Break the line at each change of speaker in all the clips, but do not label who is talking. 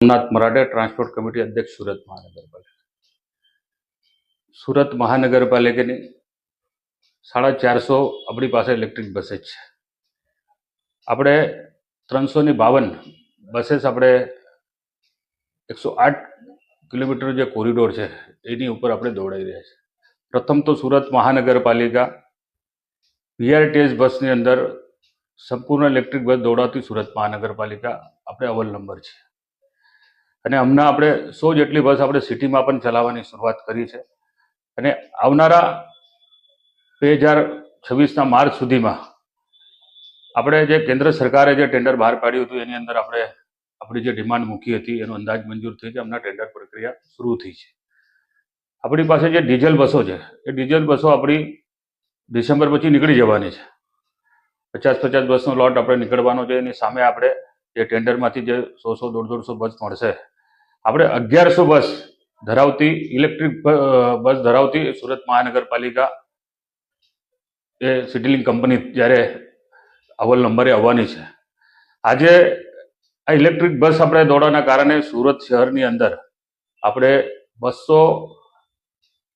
Somnath Maratha transport committee અધ્યક્ષ સુરત મહાનગરપાલિકા. સુરત મહાનગરપાલિકાની સાડા ચારસો આપણી પાસે ઇલેક્ટ્રિક બસેસ છે. આપણે ત્રણસો ને બાવન બસેસ આપણે એકસો આઠ કિલોમીટર જે કોરિડોર છે, એની ઉપર આપણે દોડાઈ રહ્યા છીએ. પ્રથમ તો સુરત મહાનગરપાલિકા વીઆરટીએસ બસની અંદર સંપૂર્ણ ઇલેક્ટ્રિક બસ દોડાતી સુરત મહાનગરપાલિકા આપણે અવ્વલ નંબર છે. અને હમણાં આપણે સો જેટલી બસ આપણે સિટીમાં પણ ચલાવવાની શરૂઆત કરી છે. અને આવનારા બે હજાર છવ્વીસના માર્ચ સુધીમાં આપણે જે કેન્દ્ર સરકારે જે ટેન્ડર બહાર પાડ્યું હતું, એની અંદર આપણે આપણી જે ડિમાન્ડ મૂકી હતી, એનો અંદાજ મંજૂર થઈ છે હમણાં ટેન્ડર પ્રક્રિયા શરૂ થઈ છે. આપણી પાસે જે ડીઝલ બસો છે, એ ડીઝલ બસો આપણી ડિસેમ્બર પછી નીકળી જવાની છે. પચાસ પચાસ બસનો લોટ આપણે નીકળવાનો છે, એની સામે આપણે જે ટેન્ડરમાંથી જે સો સો દોઢ દોઢસો બસ મળશે આપણે અગિયારસો બસ ધરાવતી ઇલેક્ટ્રિક બસ ધરાવતી સુરત મહાનગરપાલિકા એ સિટીલિંગ કંપની જ્યારે અવ્વલ નંબરે આવવાની છે. આજે આ ઇલેક્ટ્રિક બસ આપણે દોડવાના કારણે સુરત શહેરની અંદર આપણે બસો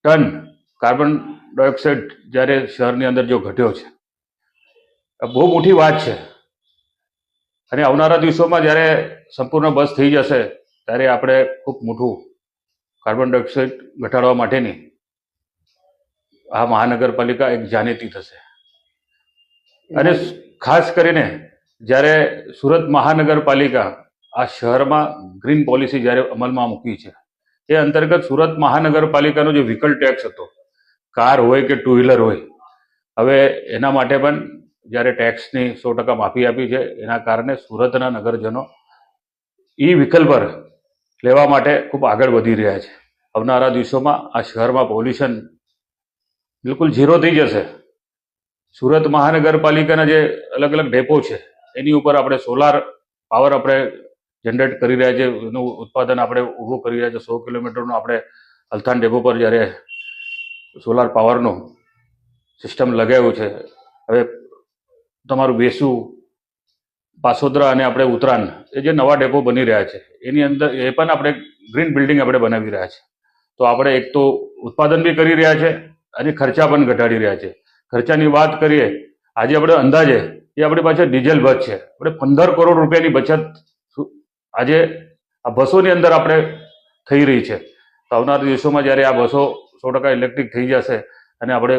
ટન કાર્બન ડાયોક્સાઇડ જ્યારે શહેરની અંદર જો ઘટ્યો છે. બહુ મોટી વાત છે. અને આવનારા દિવસોમાં જ્યારે સંપૂર્ણ બસ થઈ જશે ત્યારે આપણે ખૂબ મોટું કાર્બન ડાયોક્સાઇડ ઘટાડવા માટેની આ મહાનગરપાલિકા એક જાણીતી થશે. અને ખાસ કરીને જ્યારે સુરત મહાનગરપાલિકા આ શહેરમાં ગ્રીન પોલિસી જ્યારે અમલમાં મૂકી છે એ અંતર્ગત સુરત મહાનગરપાલિકાનો જે વ્હીકલ ટેક્સ હતો કાર હોય કે ટુ વ્હીલર હોય હવે એના માટે પણ જ્યારે ટેક્સની સો ટકા માફી આપી છે એના કારણે સુરતના નગરજનો ઈ વ્હીકલ પર લેવા માટે ખૂબ આગળ વધી રહ્યા છે. આવનારા દિવસોમાં આ શહેરમાં પોલ્યુશન બિલકુલ ઝીરો થઈ જશે. સુરત મહાનગરપાલિકાના જે અલગ અલગ ડેપો છે, એની ઉપર આપણે સોલાર પાવર આપણે જનરેટ કરી રહ્યા છે. એનું ઉત્પાદન આપણે ઊભું કરી રહ્યા છે. સો કિલોમીટરનું આપણે અલથાન ડેપો પર જ્યારે સોલાર પાવરનું સિસ્ટમ લગાવ્યું છે, હવે તમારું બેસું પાસોદરા અને આપણે ઉત્તરાયણ, એ જે નવા ડેપો બની રહ્યા છે, એની અંદર એ પણ આપણે ગ્રીન બિલ્ડિંગ આપણે બનાવી રહ્યા છે. તો આપણે એક તો ઉત્પાદન બી કરી રહ્યા છે અને ખર્ચા પણ ઘટાડી રહ્યા છે. ખર્ચાની વાત કરીએ, આજે આપણે અંદાજે, એ આપણી પાસે ડીઝલ બસ છે, આપણે પંદર કરોડ રૂપિયાની બચત આજે આ બસોની અંદર આપણે થઈ રહી છે. તો આવનારા દિવસોમાં જ્યારે આ બસો સો ટકા ઇલેક્ટ્રિક થઈ જશે અને આપણે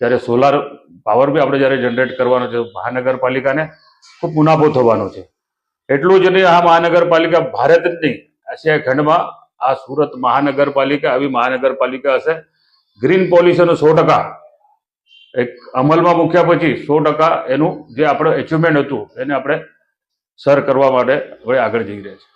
જ્યારે સોલાર પાવર બી આપણે જ્યારે જનરેટ કરવાનો છે મહાનગરપાલિકાને ખૂબ મુનાફો થવાનો છે. એટલું જ નહીં, આ મહાનગરપાલિકા ભારત જ નહીં, આસિયા ખંડમાં આ સુરત મહાનગરપાલિકા, આવી મહાનગરપાલિકા હશે. ગ્રીન પોલ્યુશન સો ટકા, એક અમલમાં મૂક્યા પછી સો ટકા એનું જે આપણે એચિવમેન્ટ હતું, એને આપણે સર કરવા માટે હવે આગળ જઈ રહ્યા છે